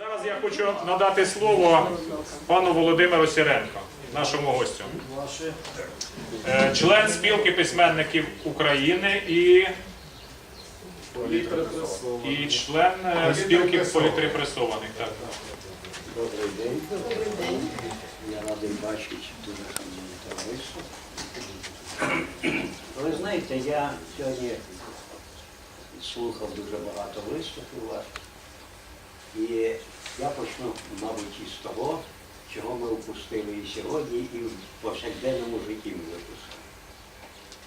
Зараз я хочу надати слово пану Володимиру Сіренко, нашому гостю. Е, Член спілки письменників України і, і член е, спілки політрепресованих. Так. Добрий день. Я радий бачити дуже товариство. Ви знаєте, я сьогодні слухав дуже багато виступів ваших. І я почну, мабуть, із того, чого ми упустили і сьогодні, і в повсякденному житті ми випускаємо.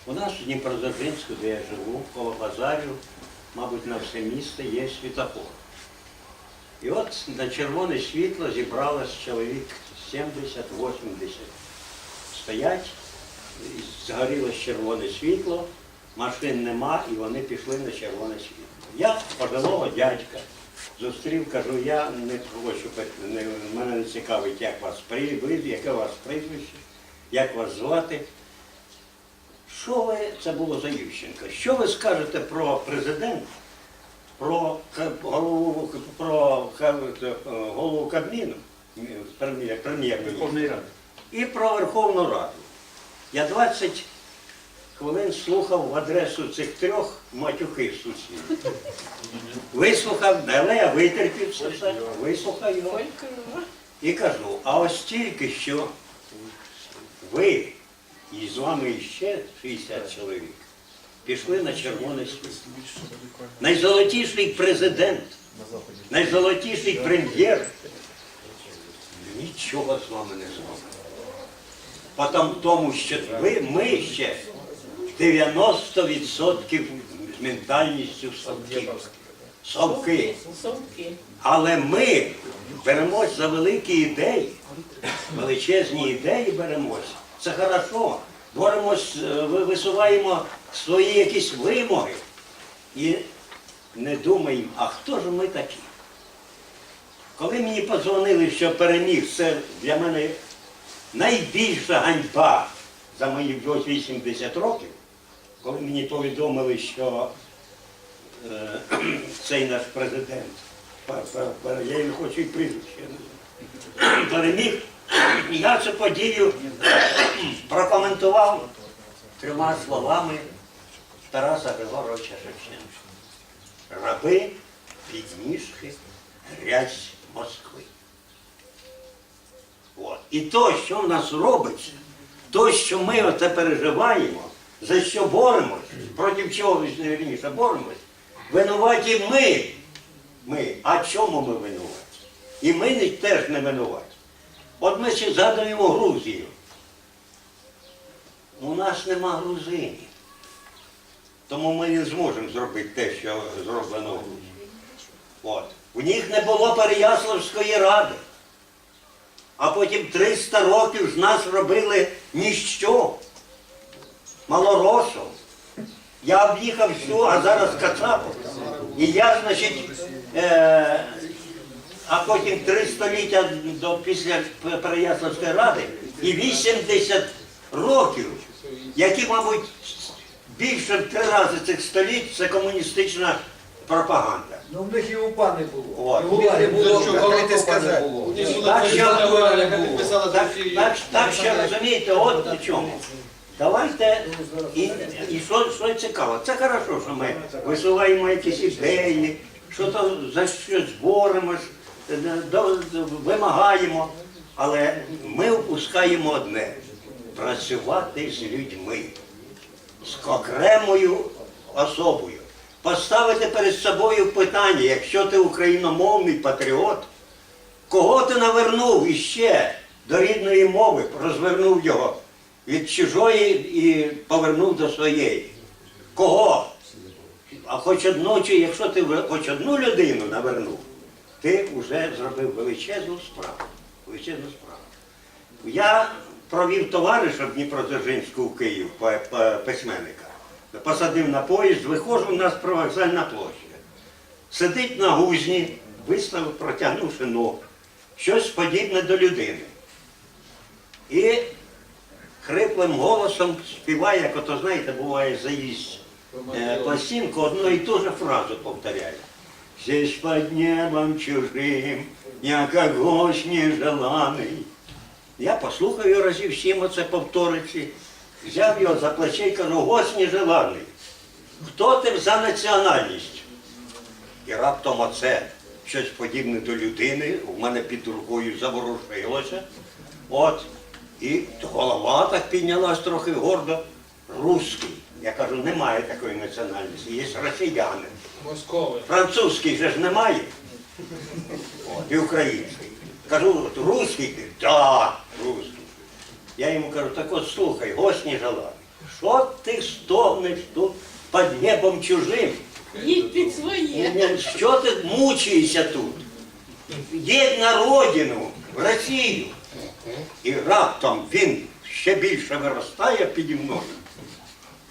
У нас в Дніпродзержинську, де я живу, коло базарю, мабуть, на все місто є світофор. І от на червоне світло зібралось чоловік 70-80. Стоять, згорілось червоне світло, машин нема, і вони пішли на червоне світло. Я пожилого дядька зустрів, кажу, я не хочу, не, мене не цікавить, як вас прізвище, яке у вас прізвище, як вас звати. Що ви, це було за Ющенка, що ви скажете про президента? про голову, про е, голову Кабміну, прем'єр- прем'єр-міністра, і про Верховну Раду. Я 20 хвилин слухав в адресу цих трьох матюхи сусідів. Вислухав, але я витерпів це все, вислухав його і кажу, а ось тільки що ви і з вами ще 60 чоловік пішли на червоне світло. Найзолотіший президент, найзолотіший прем'єр нічого з вами не зробить. Потім тому, що ви, ми ще 90% з ментальністю совків. Совки. Але ми беремось за великі ідеї, величезні ідеї беремось. Це хорошо. Боремось, е, висуваємо свої якісь вимоги. І не думаємо, а хто ж ми такі? Коли мені подзвонили, що переміг, це для мене найбільша ганьба за мої 80 років, коли мені повідомили, що е, цей наш президент, пер- пер- пер- я не хочу і прізвище, переміг, я цю подію прокоментував трьома словами Тараса Григоровича Шевченка. Раби, підніжки, грязь Москви. От. І то, що в нас робиться, то, що ми оце переживаємо, за що боремось, проти чого вірніше боремось, винуваті ми. Ми. А чому ми винуваті? І ми теж не винуваті. От ми ще згадуємо Грузію. У нас нема грузинів. Тому ми не зможемо зробити те, що зроблено в Грузії. От. У них не було Переяславської ради. А потім 300 років з нас робили ніщо. Малоросов. Я об'їхав всю, а зараз Кацапов. І я, значить, е, а потім три століття до, після Переяславської ради і 80 років, які, мабуть, більше в три рази цих століть це комуністична пропаганда. Ну в них і УПА не було. От. І УПА не було, Що не сказати? було. Так що, так, так, так що розумієте, от в чому. Давайте, і, і що, що цікаво, це хорошо, що ми висуваємо якісь ідеї, що то за щось боремось, е, вимагаємо, але ми впускаємо одне працювати з людьми, з окремою особою. Поставити перед собою питання, якщо ти україномовний патріот, Кого ти навернув іще до рідної мови, розвернув його від чужої і повернув до своєї? Кого? А хоч одну, чи якщо ти хоч одну людину навернув, ти вже зробив величезну справу. Величезну справу. Я провів товариша Дніпродзержинську в Київ письменника. Посадив на поїзд, виходжу, у нас привокзальна площа. Сидить на гузні, виставив, протягнувши ногу. Щось подібне до людини. І хриплим голосом співає, як ото, знаєте, буває заїзд е, пластинку, одну і ту же фразу повторяє. Здесь под небом чужим, я как гость нежеланий. Я послухав його разів сім оце повториці, взяв його за плече і кажу, гость нежеланий. Хто ти за національність? І раптом оце щось подібне до людини у мене під рукою заворушилося. От, і голова так піднялась трохи гордо. Русський. Я кажу, немає такої національності, є росіяни. Москови. Французький же ж немає. От, і український. Кажу, от русський ти? Да, русський. Я йому кажу, так от слухай, гость не желаний. Що ти стогнеш тут під небом чужим? Їдь під своє. Що ти мучаєшся тут? Їдь на родину, в Росію. І раптом він ще більше виростає піді мною.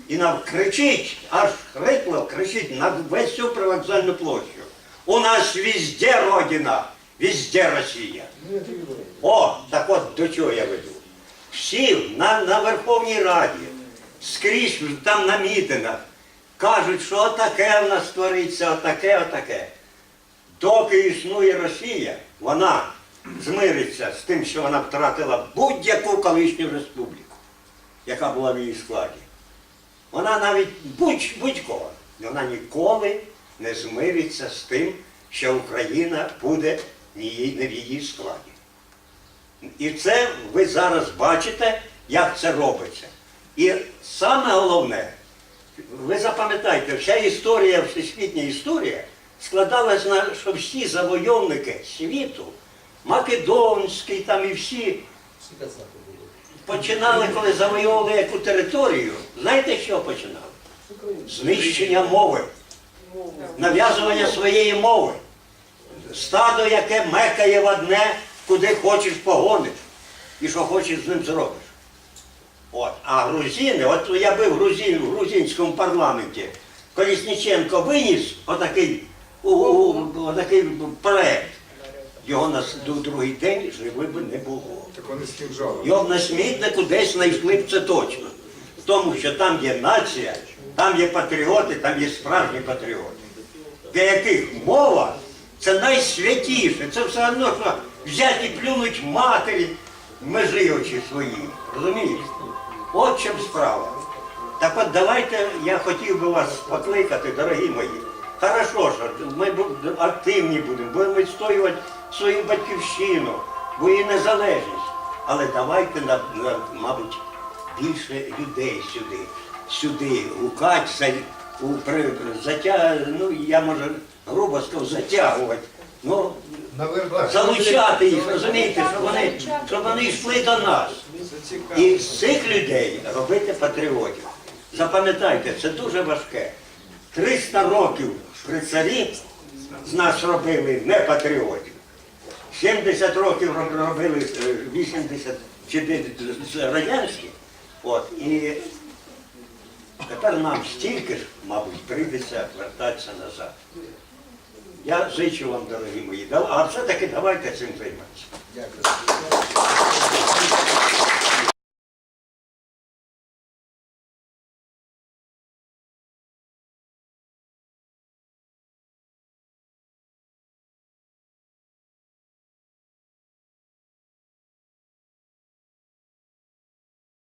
І нам кричить, аж хрипло кричить на весь всю привокзальну площу. У нас везде родина, везде Росія. О, так от до чого я веду. Всі на, на Верховній Раді, скрізь там на мітинах, кажуть, що отаке в нас твориться, отаке, отаке. Доки існує Росія, вона змириться з тим, що вона втратила будь-яку колишню республіку, яка була в її складі. Вона навіть будь, будь-кого, вона ніколи не змириться з тим, що Україна буде не в її складі. І це ви зараз бачите, як це робиться. І саме головне, ви запам'ятайте, вся історія, всесвітня історія складалась на, що всі завойовники світу, Македонський там і всі, починали, коли завойовували яку територію, знаєте, що починали? Знищення мови, нав'язування своєї мови. Стадо, яке мекає в одне, куди хочеш погониш. І що хочеш з ним зробиш. От. А грузини, от я був грузин, в грузинському парламенті, Колісніченко виніс отакий, у, у, отакий проект. Його на другий день живи би не було. Так вони з. Його б на смітнику десь знайшли б це точно. Тому що там є нація, там є патріоти, там є справжні патріоти. Для яких мова це найсвятіше. Це все одно, що взяти і плюнуть матері межі очі свої. Розумієш? От чим справа. Так от давайте, я хотів би вас покликати, дорогі мої. Хорошо, що ми активні будемо, будемо відстоювати свою батьківщину, бо її незалежність. Але давайте, мабуть, більше людей сюди, сюди гукати, затя, ну я може грубо сказав, затягувати. Ну, залучати їх, розумієте, щоб вони, щоб вони йшли до нас. І з цих людей робити патріотів. Запам'ятайте, це дуже важке. 300 років при царі з нас робили не патріотів. 70 років робили, е, 80 чи де- з. От, і тепер нам стільки ж, мабуть, прийдеться вертатися назад. Я зичу вам, дорогі мої, а все-таки давайте цим займатися. Дякую.